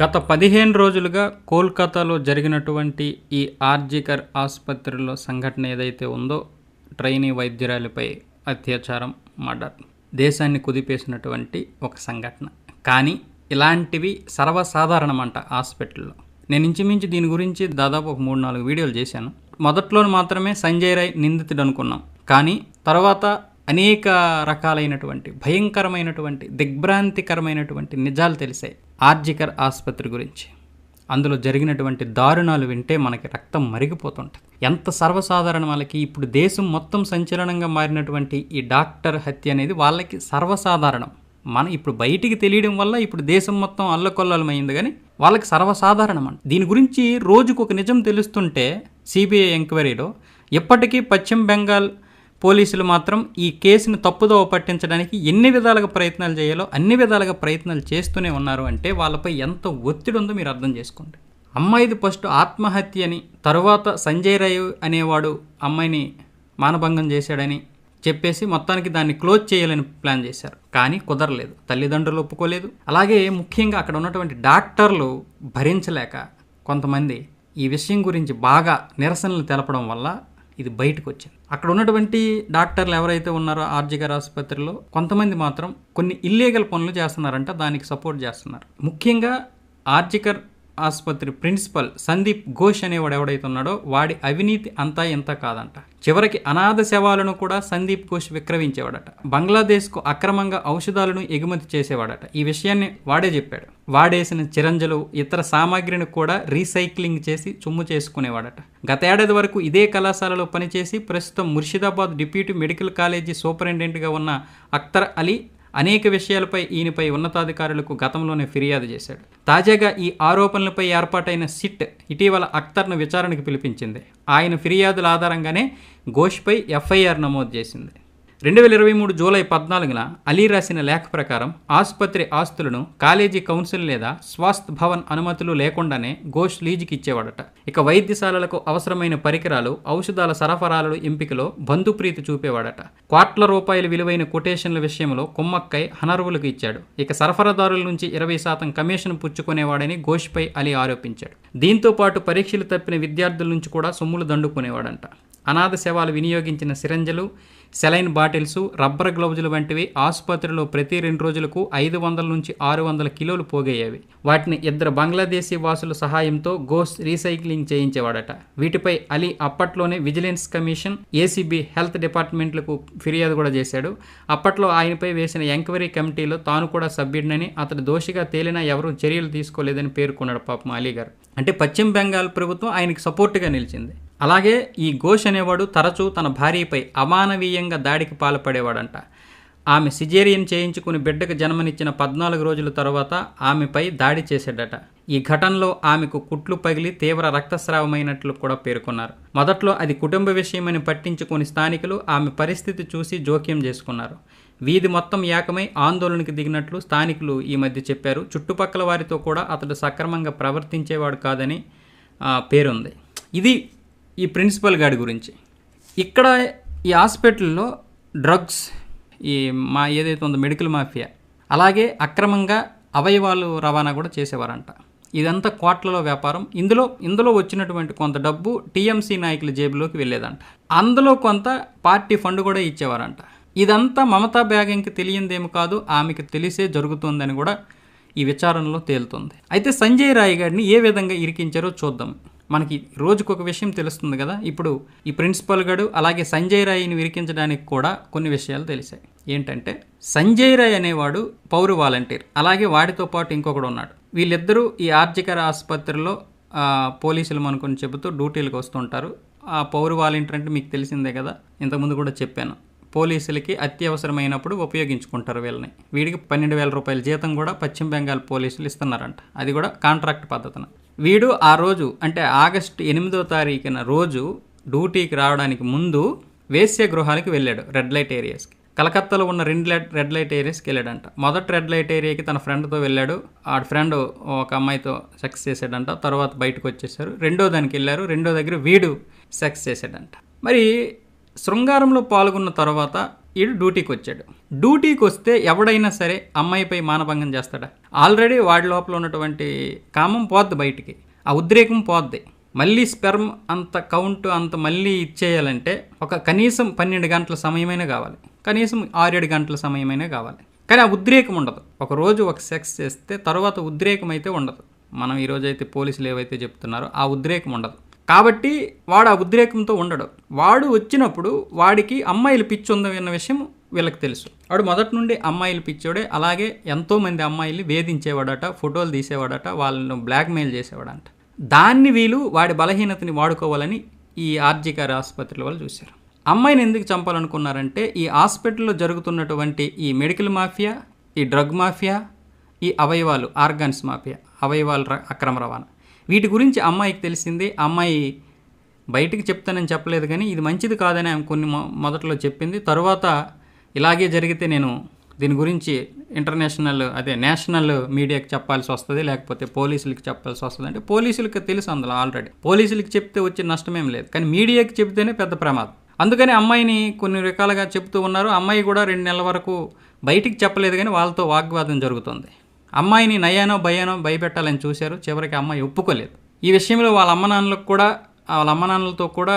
గత పదిహేను రోజులుగా కోల్కతాలో జరిగినటువంటి ఈ ఆర్జికర్ ఆసుపత్రిలో సంఘటన ఏదైతే ఉందో ట్రైనీ వైద్యురాలిపై అత్యాచారం మర్డర్. దేశాన్ని కుదిపేసినటువంటి ఒక సంఘటన. కానీ ఇలాంటివి సర్వసాధారణమంట హాస్పిటల్లో. నేను ఇంచుమించు దీని గురించి దాదాపు ఒక మూడు నాలుగు వీడియోలు చేశాను. మొదట్లో మాత్రమే సంజయ్ రాయ్ నిందితుడు అనుకున్నాం కానీ తర్వాత అనేక రకాలైనటువంటి భయంకరమైనటువంటి దిగ్భ్రాంతికరమైనటువంటి నిజాలు తెలిసాయి. ఆర్జికర్ ఆసుపత్రి గురించి. అందులో జరిగినటువంటి దారుణాలు వింటే మనకి రక్తం మరిగిపోతుంటుంది. ఎంత సర్వసాధారణ వాళ్ళకి ఇప్పుడు దేశం మొత్తం సంచలనంగా మారినటువంటి ఈ డాక్టర్ హత్య అనేది వాళ్ళకి సర్వసాధారణం. మన ఇప్పుడు బయటికి తెలియడం వల్ల ఇప్పుడు దేశం మొత్తం అల్లకొల్లలమైంది కానీ వాళ్ళకి సర్వసాధారణం అంట. దీని గురించి రోజుకు ఒక నిజం తెలుస్తుంటే సిబిఐ ఎంక్వైరీలో ఇప్పటికీ పశ్చిమ బెంగాల్ పోలీసులు మాత్రం ఈ కేసును తప్పుదోవ పట్టించడానికి ఎన్ని విధాలుగా ప్రయత్నాలు చేయాలో అన్ని విధాలుగా ప్రయత్నాలు చేస్తూనే ఉన్నారు అంటే వాళ్ళపై ఎంత ఒత్తిడి ఉందో మీరు అర్థం చేసుకోండి. అమ్మాయిది ఫస్ట్ ఆత్మహత్య అని తరువాత సంజయ్ రాయ్ అనేవాడు అమ్మాయిని మానభంగం చేశాడని చెప్పేసి మొత్తానికి దాన్ని క్లోజ్ చేయాలని ప్లాన్ చేశారు. కానీ కుదరలేదు. తల్లిదండ్రులు ఒప్పుకోలేదు. అలాగే ముఖ్యంగా అక్కడ ఉన్నటువంటి డాక్టర్లు భరించలేక కొంతమంది ఈ విషయం గురించి బాగా నిరసనలు తెలపడం వల్ల ఇది బయటకు వచ్చింది అక్కడ ఉన్నటువంటి డాక్టర్లు ఎవరైతే ఉన్నారో ఆర్జికర్ ఆసుపత్రిలో కొంతమంది మాత్రం కొన్ని ఇల్లీగల్ పనులు చేస్తున్నారంట దానికి సపోర్ట్ చేస్తున్నారు. ముఖ్యంగా ఆర్జికర్ ఆసుపత్రి ప్రిన్సిపల్ సందీప్ ఘోష్ అనేవాడు ఎవడైతే ఉన్నాడో వాడి అవినీతి అంతా ఇంత కాదంట. చివరికి అనాథ శవాలను కూడా సందీప్ ఘోష్ విక్రయించేవాడట. బంగ్లాదేశ్కు అక్రమంగా ఔషధాలను ఎగుమతి చేసేవాడట. ఈ విషయాన్ని వాడే చెప్పాడు. వాడేసిన చిరంజలు ఇతర సామాగ్రిని కూడా రీసైక్లింగ్ చేసి చుమ్ము చేసుకునేవాడట. గతేడాది వరకు ఇదే కళాశాలలో పనిచేసి ప్రస్తుతం ముర్షిదాబాద్ డిప్యూటీ మెడికల్ కాలేజీ సూపరింటెండెంట్గా ఉన్న అఖ్తర్ అలీ అనేక విషయాలపై ఈయనపై ఉన్నతాధికారులకు గతంలోనే ఫిర్యాదు చేశాడు. తాజాగా ఈ ఆరోపణలపై ఏర్పాటైన సిట్ ఇటీవల అఖ్తర్ను విచారణకు పిలిపించింది. ఆయన ఫిర్యాదుల ఆధారంగానే ఘోష్పై ఎఫ్ఐఆర్ నమోదు చేసింది. రెండు వేల ఇరవై మూడు జూలై పద్నాలుగున అలీ రాసిన లేఖ ప్రకారం ఆసుపత్రి ఆస్తులను కాలేజీ కౌన్సిల్ లేదా స్వాస్థ్ భవన్ అనుమతులు లేకుండానే ఘోష్ లీజుకి ఇచ్చేవాడట. ఇక వైద్యశాలలకు అవసరమైన పరికరాలు ఔషధాల సరఫరాలు ఎంపికలో బంధుప్రీతి చూపేవాడట. కోట్ల రూపాయల విలువైన కొటేషన్ల విషయంలో కుమ్మక్కై హనర్వులకు ఇచ్చాడు. ఇక సరఫరాదారుల నుంచి ఇరవై శాతం కమిషన్ పుచ్చుకునేవాడని ఘోష్పై అలీ ఆరోపించాడు. దీంతో పాటు పరీక్షలు తప్పిన విద్యార్థుల నుంచి కూడా సొమ్ములు దండుకునేవాడంట. అనాథ శవాలు వినియోగించిన సిరంజలు సెలైన్ బాటిల్స్ రబ్బర్ గ్లౌజులు వంటివి ఆసుపత్రిలో ప్రతి రెండు రోజులకు ఐదు వందల నుంచి ఆరు వందల కిలోలు పోగయ్యేవి. వాటిని ఇద్దరు బంగ్లాదేశీ వాసుల సహాయంతో గోస్ రీసైక్లింగ్ చేయించేవాడట. వీటిపై అలీ అప్పట్లోనే విజిలెన్స్ కమిషన్ ఏసీబీ హెల్త్ డిపార్ట్మెంట్లకు ఫిర్యాదు కూడా చేశాడు. అప్పట్లో ఆయనపై వేసిన ఎంక్వైరీ కమిటీలో తాను కూడా సభ్యుడినని అతడు దోషిగా తేలినా ఎవరూ చర్యలు తీసుకోలేదని పేర్కొన్నాడు పాపం అలీ గారు అంటే పశ్చిమ బెంగాల్ ప్రభుత్వం ఆయనకు సపోర్ట్గా నిలిచింది. అలాగే ఈ ఘోష్ అనేవాడు తరచూ తన భార్యపై అమానవీయంగా దాడికి పాల్పడేవాడంట. ఆమె సిజేరియన్ చేయించుకుని బిడ్డకు జన్మనిచ్చిన పద్నాలుగు రోజుల తర్వాత ఆమెపై దాడి చేశాడట. ఈ ఘటనలో ఆమెకు కుట్లు పగిలి తీవ్ర రక్తస్రావమైనట్లు కూడా పేర్కొన్నారు. మొదట్లో అది కుటుంబ విషయమని పట్టించుకుని స్థానికులు ఆమె పరిస్థితి చూసి జోక్యం చేసుకున్నారు. వీధి మొత్తం ఏకమై ఆందోళనకు దిగినట్లు స్థానికులు ఈ మధ్య చెప్పారు. చుట్టుపక్కల వారితో కూడా అతడు సక్రమంగా ప్రవర్తించేవాడు కాదని పేరుంది. ఇది ఈ ప్రిన్సిపల్ గారి గురించి. ఇక్కడ ఈ హాస్పిటల్లో డ్రగ్స్ ఈ మా ఏదైతే ఉందో మెడికల్ మాఫియా అలాగే అక్రమంగా అవయవాలు రవాణా కూడా చేసేవారంట. ఇదంతా కోట్లలో వ్యాపారం. ఇందులో ఇందులో వచ్చినటువంటి కొంత డబ్బు టీఎంసీ నాయకుల జేబులోకి వెళ్ళేదంట. అందులో కొంత పార్టీ ఫండ్ కూడా ఇచ్చేవారంట. ఇదంతా మమతా బ్యాగంకి తెలియందేమి కాదు ఆమెకి తెలిసే జరుగుతుందని కూడా ఈ విచారణలో తేలుతుంది. అయితే సంజయ్ రాయ్ గారిని ఏ విధంగా ఇరికించారో చూద్దాం. మనకి రోజుకొక విషయం తెలుస్తుంది కదా. ఇప్పుడు ఈ ప్రిన్సిపల్ గడు అలాగే సంజయ్ రాయ్ని విరికించడానికి కూడా కొన్ని విషయాలు తెలిసాయి. ఏంటంటే సంజయ్ రాయ్ అనేవాడు పౌరు వాలంటీర్. అలాగే వాడితో పాటు ఇంకొకడు ఉన్నాడు. వీళ్ళిద్దరూ ఈ ఆర్జికర్ ఆసుపత్రిలో పోలీసులు అనుకుని చెబుతూ డ్యూటీలకు వస్తుంటారు. ఆ పౌరు వాలంటీర్ అంటే మీకు తెలిసిందే కదా. ఇంతకుముందు కూడా చెప్పాను. పోలీసులకి అత్యవసరమైనప్పుడు ఉపయోగించుకుంటారు వీళ్ళని. వీడికి పన్నెండు వేల రూపాయల జీతం కూడా పశ్చిమ బెంగాల్ పోలీసులు ఇస్తున్నారంట. అది కూడా కాంట్రాక్ట్ పద్ధతిన. వీడు ఆ రోజు అంటే ఆగస్టు ఎనిమిదో తారీఖున రోజు డ్యూటీకి రావడానికి ముందు వేశ్య గృహానికి వెళ్ళాడు రెడ్ లైట్ ఏరియాస్కి. కలకత్తాలో ఉన్న రెండు లైట్ రెడ్ లైట్ ఏరియాస్కి వెళ్ళాడంట. మొదటి రెడ్ లైట్ ఏరియాకి తన ఫ్రెండ్తో వెళ్ళాడు. ఆ ఫ్రెండ్ ఒక అమ్మాయితో సెక్స్ చేశాడంట. తర్వాత బయటకు వచ్చేసారు. రెండో దానికి వెళ్ళారు. రెండో దగ్గర వీడు సెక్స్ చేశాడంట. మరి శృంగారంలో పాల్గొన్న తర్వాత వీడు డ్యూటీకి వచ్చాడు డ్యూటీకి వస్తే ఎవడైనా సరే అమ్మాయిపై మానభంగం చేస్తాడా? ఆల్రెడీ వాడి లోపల ఉన్నటువంటి కామం పోద్ది బయటికి. ఆ ఉద్రేకం పోద్ది. మళ్ళీ స్పెర్మ్ అంత కౌంట్ అంత మళ్ళీ ఇచ్చేయాలంటే ఒక కనీసం పన్నెండు గంటల సమయమైనా కావాలి. కనీసం ఆరేడు గంటల సమయమైనా కావాలి. కానీ ఆ ఉద్రేకం ఉండదు. ఒక రోజు ఒక సెక్స్ చేస్తే తర్వాత ఉద్రేకం అయితే ఉండదు. మనం ఈరోజు అయితే పోలీసులు ఏవైతే చెప్తున్నారో ఆ ఉద్రేకం ఉండదు. కాబట్టి వాడు ఆ ఉద్రేకంతో ఉండడు. వాడు వచ్చినప్పుడు వాడికి అమ్మాయిలు పిచ్చి ఉంది అన్న విషయం వీళ్ళకి తెలుసు. వాడు మొదటి నుండి అమ్మాయిలు పిచ్చోడే అలాగే ఎంతోమంది అమ్మాయిల్ని వేధించేవాడట ఫోటోలు తీసేవాడట వాళ్ళను బ్లాక్మెయిల్ చేసేవాడంట. దాన్ని వీళ్ళు వాడి బలహీనతని వాడుకోవాలని ఈ ఆర్జికారి ఆసుపత్రుల వాళ్ళు చూశారు. అమ్మాయిని ఎందుకు చంపాలనుకున్నారంటే ఈ హాస్పిటల్లో జరుగుతున్నటువంటి ఈ మెడికల్ మాఫియా ఈ డ్రగ్ మాఫియా ఈ అవయవాలు ఆర్గాన్స్ మాఫియా అవయవాలు అక్రమ రవాణా. వీటి గురించి అమ్మాయికి తెలిసింది. అమ్మాయి బయటికి చెప్తానని చెప్పలేదు కానీ ఇది మంచిది కాదని ఆమె కొన్ని మొ- మొదట్లో చెప్పింది. తరువాత ఇలాగే జరిగితే నేను దీని గురించి ఇంటర్నేషనల్ అదే నేషనల్ మీడియాకి చెప్పాల్సి వస్తుంది లేకపోతే పోలీసులకి చెప్పాల్సి వస్తుంది అంటే పోలీసులకి తెలుసు అందులో ఆల్రెడీ. పోలీసులకి చెప్తే వచ్చే నష్టమేం లేదు. కానీ మీడియాకి చెప్తేనే పెద్ద ప్రమాదం. అందుకని అమ్మాయిని కొన్ని రకాలుగా చెప్తూ ఉన్నారు. అమ్మాయి కూడా రెండు నెలల వరకు బయటికి చెప్పలేదు కానీ వాళ్ళతో వాగ్వాదం జరుగుతుంది. అమ్మాయిని నయానో భయానో భయపెట్టాలని చూశారు. చివరికి అమ్మాయి ఒప్పుకోలేదు. ఈ విషయంలో వాళ్ళ అమ్మ నాన్నలకు కూడా వాళ్ళ అమ్మ నాన్నలతో కూడా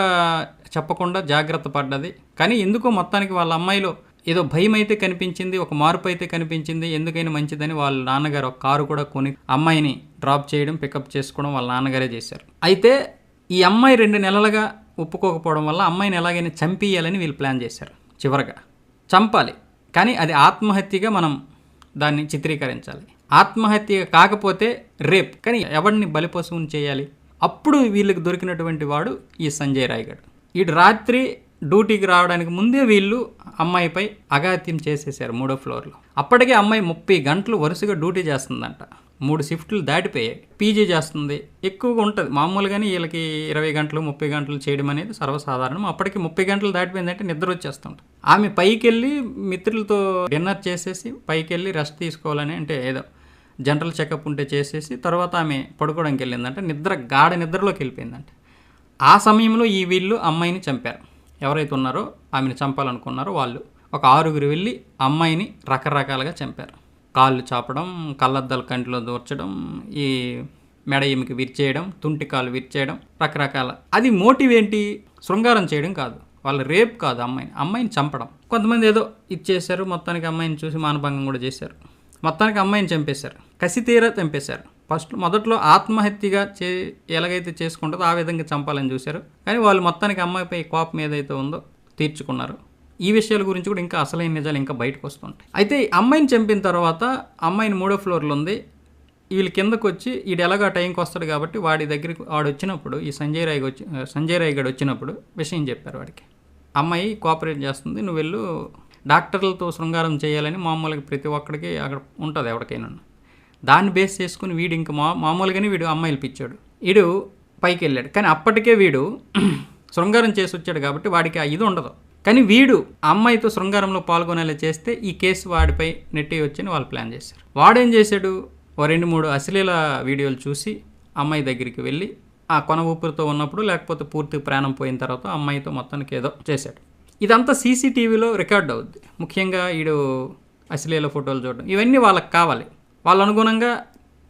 చెప్పకుండా జాగ్రత్త పడ్డది. కానీ ఎందుకో మొత్తానికి వాళ్ళ అమ్మాయిలో ఏదో భయం అయితే కనిపించింది ఒక మార్పు అయితే కనిపించింది ఎందుకైనా మంచిదని వాళ్ళ నాన్నగారు ఒక కారు కూడా కొని అమ్మాయిని డ్రాప్ చేయడం పికప్ చేసుకోవడం వాళ్ళ నాన్నగారే చేశారు. అయితే ఈ అమ్మాయి రెండు నెలలుగా ఒప్పుకోకపోవడం వల్ల అమ్మాయిని ఎలాగైనా చంపేయాలని వీళ్ళు ప్లాన్ చేశారు చివరగా. చంపాలి. కానీ అది ఆత్మహత్యగా మనం దాన్ని చిత్రీకరించాలి. ఆత్మహత్య కాకపోతే రేప్. కానీ ఎవరిని బలిపశువుని చేయాలి? అప్పుడు వీళ్ళకి దొరికినటువంటి వాడు ఈ సంజయ్ రాయ్ గడ్ రాత్రి డ్యూటీకి రావడానికి ముందే వీళ్ళు అమ్మాయిపై అగాత్యం చేసేసారు మూడో ఫ్లోర్లో. అప్పటికే అమ్మాయి ముప్పై గంటలు వరుసగా డ్యూటీ చేస్తుందంట. మూడు షిఫ్ట్లు దాటిపోయాయి. పీజీ చేస్తుంది. ఎక్కువగా ఉంటుంది. మామూలుగానే వీళ్ళకి ఇరవై గంటలు ముప్పై గంటలు చేయడం అనేది సర్వసాధారణం. అప్పటికి ముప్పై గంటలు దాటిపోయిందంటే నిద్ర వచ్చేస్తుంటుంది ఆమె పైకి వెళ్ళి మిత్రులతో డిన్నర్ చేసేసి పైకి వెళ్ళి రెస్ట్ తీసుకోవాలని అంటే ఏదో జనరల్ చెకప్ ఉంటే చేసేసి తర్వాత ఆమె పడుకోవడానికి వెళ్ళిందంటే. నిద్ర గాఢ నిద్రలోకి వెళ్ళిపోయిందంట. ఆ సమయంలో ఈ వీళ్ళు అమ్మాయిని చంపారు. ఎవరైతే ఉన్నారో ఆమెను చంపాలనుకున్నారో వాళ్ళు. ఒక ఆరుగురు వెళ్ళి అమ్మాయిని రకరకాలుగా చంపారు. కాళ్ళు చాపడం కళ్ళద్దాలు కంటిలో దూర్చడం ఈ మెడ ఎమికి విరిచేయడం తుంటి కాలు విరిచేయడం రకరకాల. అది మోటివ్ ఏంటి? శృంగారం చేయడం కాదు. వాళ్ళు రేప్ కాదు అమ్మాయిని. అమ్మాయిని చంపడం. కొంతమంది ఏదో ఇచ్చేశారు. మొత్తానికి అమ్మాయిని చూసి మానభంగం కూడా చేశారు. మొత్తానికి అమ్మాయిని చంపేశారు. కసి తీరా చంపేశారు. ఫస్ట్ మొదట్లో ఆత్మహత్యగా చే ఎలాగైతే చేసుకుంటుందో ఆ విధంగా చంపాలని చూశారు. కానీ వాళ్ళు మొత్తానికి అమ్మాయిపై కోపం ఏదైతే ఉందో తీర్చుకున్నారు. ఈ విషయాల గురించి కూడా ఇంకా అసలైన నిజాలు ఇంకా బయటకు వస్తుంటాయి. అయితే అమ్మాయిని చంపిన తర్వాత అమ్మాయిని మూడో ఫ్లోర్లో ఉంది. వీళ్ళు కిందకు వచ్చి వీడు ఎలాగో టైంకి వస్తాడు కాబట్టి వాడి దగ్గరికి వాడు వచ్చినప్పుడు ఈ సంజయ్ రాయ్ వచ్చి సంజయ్ రాయ్ గడు వచ్చినప్పుడు విషయం చెప్పారు వాడికి. అమ్మాయి కోఆపరేట్ చేస్తుంది నువ్వు వెళ్ళు డాక్టర్లతో శృంగారం చేయాలని మామూలుగా ప్రతి ఒక్కడికి అక్కడ ఉంటుంది ఎవరికైనా. దాన్ని బేస్ చేసుకుని వీడు ఇంకా మా మామూలుగానే వీడు అమ్మాయిలు పిచ్చాడు. వీడు పైకి వెళ్ళాడు. కానీ అప్పటికే వీడు శృంగారం చేసి వచ్చాడు కాబట్టి వాడికి ఆ ఇది ఉండదు. కానీ వీడు అమ్మాయితో శృంగారంలో పాల్గొనేలా చేస్తే ఈ కేసు వాడిపై నెట్టి వచ్చని వాళ్ళు ప్లాన్ చేశారు. వాడేం చేశాడు? ఓ రెండు మూడు అశ్లీల వీడియోలు చూసి అమ్మాయి దగ్గరికి వెళ్ళి ఆ కొన ఊపిరితో ఉన్నప్పుడు లేకపోతే పూర్తి ప్రాణం పోయిన తర్వాత అమ్మాయితో మొత్తానికి ఏదో చేశాడు. ఇదంతా సీసీటీవీలో రికార్డ్ అవుద్ది. ముఖ్యంగా వీడు అశ్లీల ఫోటోలు చూడడం. ఇవన్నీ వాళ్ళకి కావాలి. వాళ్ళ అనుగుణంగా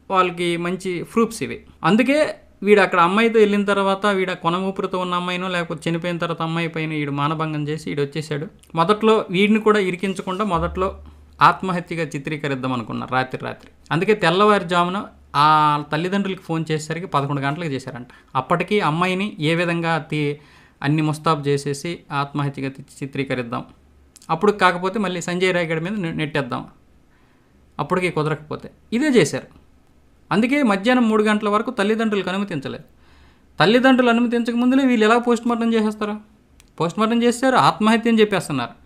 వాళ్ళకి మంచి ప్రూఫ్స్ ఇవి. అందుకే వీడు అక్కడ అమ్మాయితో వెళ్ళిన తర్వాత వీడు కొన ఊపిరితో ఉన్న అమ్మాయినో లేకపోతే చనిపోయిన తర్వాత అమ్మాయి పైన వీడు మానభంగం చేసి వీడు వచ్చేసాడు. మొదట్లో వీడిని కూడా ఇరికించకుండా మొదట్లో ఆత్మహత్యగా చిత్రీకరిద్దాం అనుకున్నారు రాత్రి రాత్రి. అందుకే తెల్లవారుజామున ఆ తల్లిదండ్రులకి ఫోన్ చేసేసరికి పదకొండు గంటలకు చేశారంట. అప్పటికీ అమ్మాయిని ఏ విధంగా తీ అన్ని ముస్తాబు చేసేసి ఆత్మహత్యగా చిత్రీకరిద్దాం. అప్పుడు కాకపోతే మళ్ళీ సంజయ్ రాయగడ్ మీద నెట్టేద్దాం. అప్పటికి కుదరకపోతే. ఇదే చేశారు. అందుకే మధ్యాహ్నం మూడు గంటల వరకు తల్లిదండ్రులకు అనుమతించలేదు. తల్లిదండ్రులు అనుమతించక ముందులే వీళ్ళు ఎలా పోస్ట్ మార్టం చేసేస్తారు? పోస్ట్ మార్టం చేశారు ఆత్మహత్య అని చెప్పేస్తున్నారు.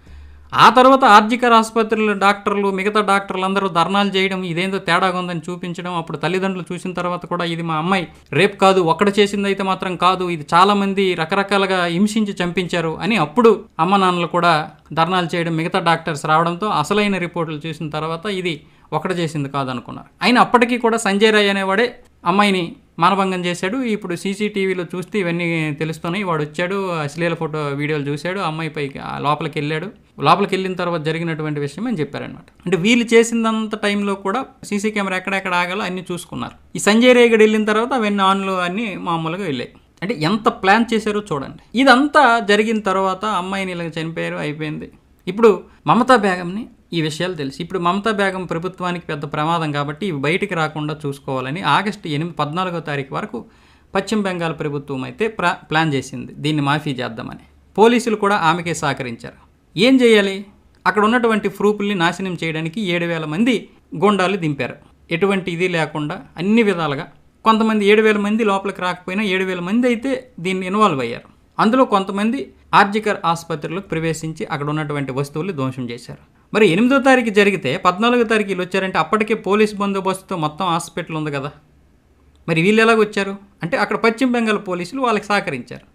ఆ తర్వాత ఆర్జికర్ ఆసుపత్రులు డాక్టర్లు మిగతా డాక్టర్లు అందరూ ధర్నాలు చేయడం ఇదేందో తేడాగా ఉందని చూపించడం అప్పుడు తల్లిదండ్రులు చూసిన తర్వాత కూడా ఇది మా అమ్మాయి. రేపు కాదు ఒక్కడ చేసింది అయితే మాత్రం కాదు ఇది చాలామంది రకరకాలుగా హింసించి చంపించారు అని అప్పుడు అమ్మ నాన్నలు కూడా ధర్నాలు చేయడం మిగతా డాక్టర్స్ రావడంతో అసలైన రిపోర్టులు చూసిన తర్వాత ఇది ఒకటి చేసింది కాదనుకున్నారు. అయిన అయినా అప్పటికీ కూడా సంజయ్ రాయ్ అనేవాడే అమ్మాయిని మానభంగం చేశాడు. ఇప్పుడు సీసీటీవీలో చూస్తే ఇవన్నీ తెలుస్తున్నాయి వాడు వచ్చాడు అశ్లీల ఫోటో వీడియోలు చూశాడు అమ్మాయి పైకి ఆ లోపలికి వెళ్ళాడు. లోపలికి వెళ్ళిన తర్వాత జరిగినటువంటి విషయం అని చెప్పారనమాట అంటే వీళ్ళు చేసినంత టైంలో కూడా సీసీ కెమెరా ఎక్కడెక్కడ ఆగాలో అన్ని చూసుకున్నారు. ఈ సంజయ్ రేగడ్ వెళ్ళిన తర్వాత అవన్నీ ఆన్లో అన్ని మామూలుగా వెళ్ళాయి. అంటే ఎంత ప్లాన్ చేశారో చూడండి. ఇదంతా జరిగిన తర్వాత అమ్మాయిని ఇలా చనిపోయారు అయిపోయింది. ఇప్పుడు మమతా బేగంని ఈ విషయాలు తెలిసి. ఇప్పుడు మమతా బేగం ప్రభుత్వానికి పెద్ద ప్రమాదం కాబట్టి ఇవి బయటికి రాకుండా చూసుకోవాలని ఆగస్టు ఎనిమిది పద్నాలుగో తారీఖు వరకు పశ్చిమ బెంగాల్ ప్రభుత్వం అయితే ప్రా ప్లాన్ చేసింది. దీన్ని మాఫీ చేద్దామని. పోలీసులు కూడా ఆమెకే సహకరించారు. ఏం చేయాలి? అక్కడ ఉన్నటువంటి ప్రూఫ్ల్ని నాశనం చేయడానికి ఏడు వేల మంది గోండాలు దింపారు. ఎటువంటి ఇది లేకుండా అన్ని విధాలుగా కొంతమంది ఏడు వేల మంది లోపలికి రాకపోయినా ఏడు వేల మంది అయితే దీన్ని ఇన్వాల్వ్ అయ్యారు. అందులో కొంతమంది ఆర్జికర్ ఆసుపత్రిలోకి ప్రవేశించి అక్కడ ఉన్నటువంటి వస్తువులు ధ్వంసం చేశారు. మరి ఎనిమిదో తారీఖు జరిగితే పద్నాలుగో తారీఖు వీళ్ళు వచ్చారంటే అప్పటికే పోలీస్ బందోబస్తుతో మొత్తం హాస్పిటల్ ఉంది కదా. మరి వీళ్ళు ఎలాగ వచ్చారు? అంటే అక్కడ పశ్చిమ బెంగాల్ పోలీసులు వాళ్ళకి సహకరించారు.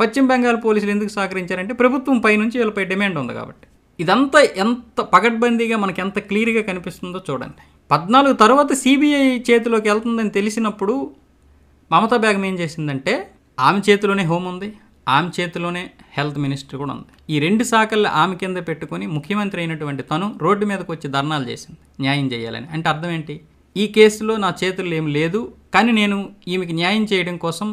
పశ్చిమ బెంగాల్ పోలీసులు ఎందుకు సహకరించారంటే ప్రభుత్వం పైనుంచి వీళ్ళపై డిమాండ్ ఉంది కాబట్టి. ఇదంతా ఎంత పగడ్బందీగా మనకి ఎంత క్లియర్గా కనిపిస్తుందో చూడండి. పద్నాలుగు తర్వాత సిబిఐ చేతిలోకి వెళ్తుందని తెలిసినప్పుడు మమతా బేగం ఏం చేసిందంటే ఆమె చేతిలోనే హోమ్ ఉంది. ఆమె చేతిలోనే హెల్త్ మినిస్టర్ కూడా ఉంది. ఈ రెండు శాఖల్లో ఆమె కింద పెట్టుకొని ముఖ్యమంత్రి అయినటువంటి తను రోడ్డు మీదకి వచ్చి ధర్నాలు చేసింది. న్యాయం చేయాలని. అంటే అర్థం ఏంటి? ఈ కేసులో నా చేతుల్లో ఏం లేదు కానీ నేను ఈమెకి న్యాయం చేయడం కోసం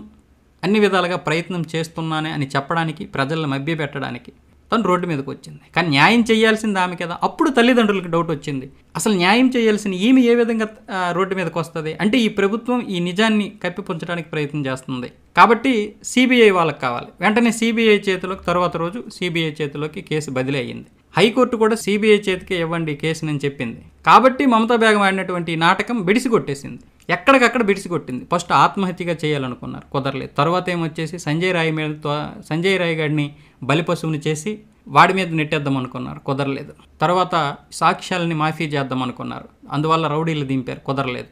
అన్ని విధాలుగా ప్రయత్నం చేస్తున్నానే అని చెప్పడానికి ప్రజలను మభ్యపెట్టడానికి తను రోడ్డు మీదకి వచ్చింది. కానీ న్యాయం చేయాల్సింది ఆమె కదా. అప్పుడు తల్లిదండ్రులకు డౌట్ వచ్చింది. అసలు న్యాయం చేయాల్సిన ఈమె ఏ విధంగా రోడ్డు మీదకి వస్తుంది? అంటే ఈ ప్రభుత్వం ఈ నిజాన్ని కప్పిపుంచడానికి ప్రయత్నం చేస్తుంది. కాబట్టి సిబిఐ వాళ్ళకి కావాలి. వెంటనే సిబిఐ చేతిలోకి తర్వాత రోజు సిబిఐ చేతిలోకి కేసు బదిలీ అయ్యింది. హైకోర్టు కూడా సిబిఐ చేతికే ఇవ్వండి కేసునని చెప్పింది. కాబట్టి మమతా బేగం ఆడినటువంటి నాటకం బిడిసి కొట్టేసింది. ఎక్కడికక్కడ బిడిసి కొట్టింది. ఫస్ట్ ఆత్మహత్యగా చేయాలనుకున్నారు. కుదరలేదు. తర్వాత ఏమొచ్చేసి సంజయ్ రాయ్ మీద త్వ- సంజయ్ రాయ్ గారిని బలిపశువుని చేసి వాడి మీద నెట్టేద్దాం అనుకున్నారు. కుదరలేదు. తర్వాత సాక్ష్యాలని మాఫీ చేద్దాం అనుకున్నారు. అందువల్ల రౌడీలు దింపారు. కుదరలేదు.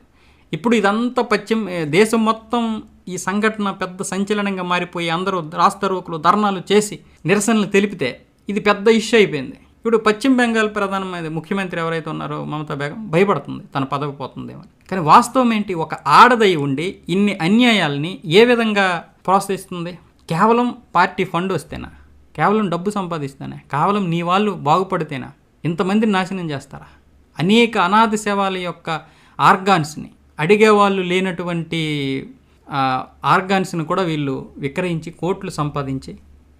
ఇప్పుడు ఇదంతా పశ్చిమ దేశం మొత్తం ఈ సంఘటన పెద్ద సంచలనంగా మారిపోయి అందరూ రాస్తారోకులు ధర్నాలు చేసి నిరసనలు తెలిపితే ఇది పెద్ద ఇష్యూ అయిపోయింది. ఇప్పుడు పశ్చిమ బెంగాల్ ప్రధానమైన ముఖ్యమంత్రి ఎవరైతే ఉన్నారో మమతా బేగం భయపడుతుంది తన పదవి పోతుందేమని కానీ వాస్తవం ఏంటి? ఒక ఆడదై ఉండి ఇన్ని అన్యాయాలని ఏ విధంగా ప్రోత్సహిస్తుంది? కేవలం పార్టీ ఫండ్ వస్తేనా? కేవలం డబ్బు సంపాదిస్తేనే? కేవలం నీ వాళ్ళు బాగుపడితేనా? ఇంతమందిని నాశనం చేస్తారా? అనేక అనాథ సేవల యొక్క ఆర్గాన్స్ని అడిగేవాళ్ళు లేనటువంటి ఆర్గాన్స్ని కూడా వీళ్ళు విక్రయించి కోట్లు సంపాదించి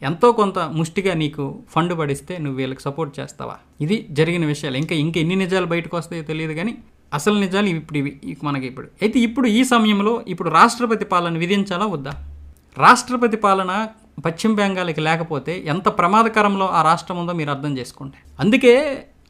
ఎంతో కొంత ముష్టిగా నీకు ఫండ్ పడిస్తే నువ్వు వీళ్ళకి సపోర్ట్ చేస్తావా? ఇది జరిగిన విషయాలు. ఇంకా ఇంకా ఎన్ని నిజాలు బయటకు వస్తాయో తెలియదు కానీ అసలు నిజాలు ఇప్పుడు ఇవి. మనకి ఇప్పుడు. అయితే ఇప్పుడు ఈ సమయంలో ఇప్పుడు రాష్ట్రపతి పాలన విధించాలా వద్దా? రాష్ట్రపతి పాలన పశ్చిమ బెంగాల్కి లేకపోతే ఎంత ప్రమాదకరంలో ఆ రాష్ట్రం ఉందో మీరు అర్థం చేసుకోండి. అందుకే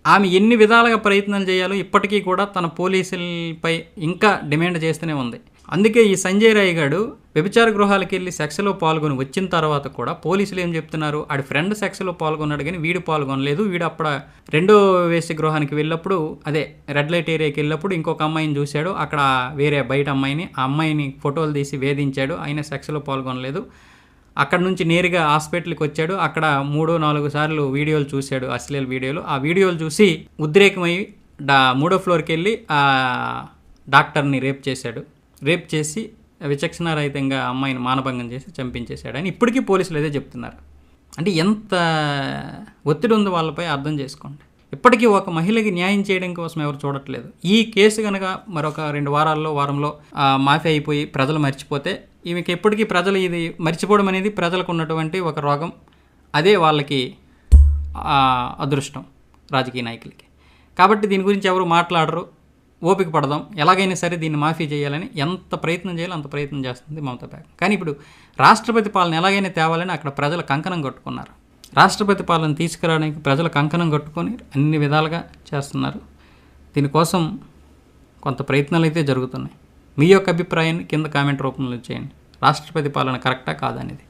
ఆమె ఎన్ని విధాలుగా ప్రయత్నం చేయాలో ఇప్పటికీ కూడా తన పోలీసులపై ఇంకా డిమాండ్ చేస్తూనే ఉంది. అందుకే ఈ సంజయ్ రాయ్ గారు వ్యభిచార గృహాలకు వెళ్ళి సెక్స్లో పాల్గొని వచ్చిన తర్వాత కూడా పోలీసులు ఏం చెప్తున్నారు? ఆడి ఫ్రెండ్ సెక్స్లో పాల్గొన్నాడు కానీ వీడు పాల్గొనలేదు. వీడు అప్పుడు రెండో వేసి గృహానికి వెళ్ళినప్పుడు అదే రెడ్ లైట్ ఏరియాకి వెళ్ళినప్పుడు ఇంకొక అమ్మాయిని చూశాడు. అక్కడ వేరే బయట అమ్మాయిని ఆ అమ్మాయిని ఫోటోలు తీసి వేధించాడు. ఆయన సెక్స్లో పాల్గొనలేదు. అక్కడ నుంచి నేరుగా హాస్పిటల్కి వచ్చాడు. అక్కడ మూడో నాలుగు సార్లు వీడియోలు చూశాడు అశ్లీల వీడియోలు. ఆ వీడియోలు చూసి ఉద్రేకమై డా మూడో ఫ్లోర్కి వెళ్ళి ఆ డాక్టర్ని రేప్ చేశాడు. రేప్ చేసి విచక్షణారహితంగా అమ్మాయిని మానభంగం చేసి చంపించేశాడని ఇప్పటికీ పోలీసులు అదే చెప్తున్నారు. అంటే ఎంత ఒత్తిడి ఉందో వాళ్ళపై అర్థం చేసుకోండి. ఇప్పటికీ ఒక మహిళకి న్యాయం చేయడం కోసం ఎవరు చూడట్లేదు. ఈ కేసు కనుక మరొక రెండు వారాల్లో వారంలో మాఫీ అయిపోయి ప్రజలు మర్చిపోతే ఈమెకి ఎప్పటికీ ప్రజలు ఇది మర్చిపోవడం అనేది ప్రజలకు ఉన్నటువంటి ఒక రోగం. అదే వాళ్ళకి అదృష్టం రాజకీయ నాయకులకి. కాబట్టి దీని గురించి ఎవరు మాట్లాడరు. ఓపిక పడదాం. ఎలాగైనా సరే దీన్ని మాఫీ చేయాలని ఎంత ప్రయత్నం చేయాలో అంత ప్రయత్నం చేస్తుంది మమతా బ్యాగ్ కానీ ఇప్పుడు రాష్ట్రపతి పాలన ఎలాగైనా తేవాలని అక్కడ ప్రజలు కంకణం కట్టుకున్నారు. రాష్ట్రపతి పాలన తీసుకురావడానికి ప్రజలు కంకణం కట్టుకొని అన్ని విధాలుగా చేస్తున్నారు. దీనికోసం కొంత ప్రయత్నాలు అయితే జరుగుతున్నాయి. మీ యొక్క అభిప్రాయాన్ని కింద కామెంట్ రూపంలో చేయండి. రాష్ట్రపతి పాలన కరెక్టా కాదనేది